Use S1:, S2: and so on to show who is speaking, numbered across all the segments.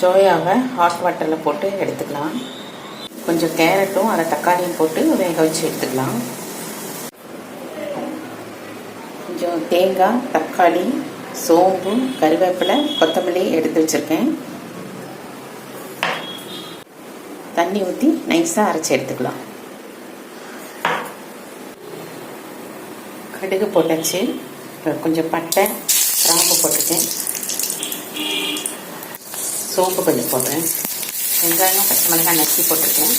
S1: சோயாவை hot வாட்டரில் போட்டு எடுத்துக்கலாம். கொஞ்சம் கேரட்டும் அதை தக்காளியும் போட்டு வேக வச்சு எடுத்துக்கலாம். கொஞ்சம் தேங்காய் தக்காளி சோம்பு கருவேப்பிலை கொத்தமல்லி எடுத்து வச்சுருக்கேன். தண்ணி ஊற்றி நைஸாக அரைச்சி எடுத்துக்கலாம். கடுகு போட்டாச்சு. கொஞ்சம் பட்டை கிராம்பு போட்டிருக்கேன். சோம்பு கொஞ்சம் போடுறேன். வெங்காயம் பச்சை மிளகாய் நறுக்கி போட்டிருக்கேன்.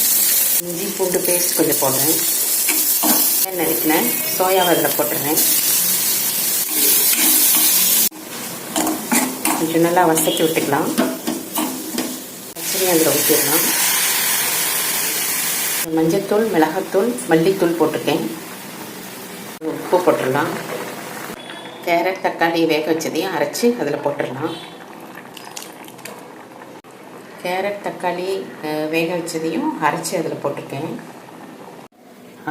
S1: இஞ்சி பூண்டு பேஸ்ட் கொஞ்சம் போடுறேன். நறுக்கினேன் சோயாவை அதில் போட்டுறேன். கொஞ்சம் நல்லா வசக்கி விட்டுக்கலாம். பச்சனையும் அதில் ஊற்றிடலாம் மஞ்சத்தூள் மிளகாத்தூள் மல்லித்தூள் போட்டிருக்கேன். உப்பு போட்டுடலாம். கேரட் தக்காளி வேக வச்சதையும் அரைச்சி அதில் போட்டுடலாம். கேரட் தக்காளி வேக வச்சதையும் அரைச்சி அதில் போட்டிருக்கேன்.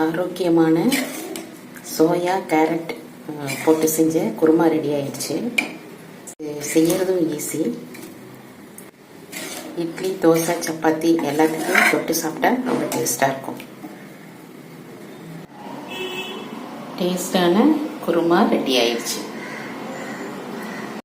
S1: ஆரோக்கியமான சோயா கேரட் போட்டு செஞ்ச குருமா ரெடி ஆயிடுச்சு. செய்யறதும் ஈஸி இட்லி தோசை சப்பாத்தி எல்லாத்துக்கும் தொட்டு சாப்பிட்டா ரொம்ப டேஸ்ட்டாக இருக்கும். டேஸ்டான குருமா ரெடி ஆயிடுச்சு.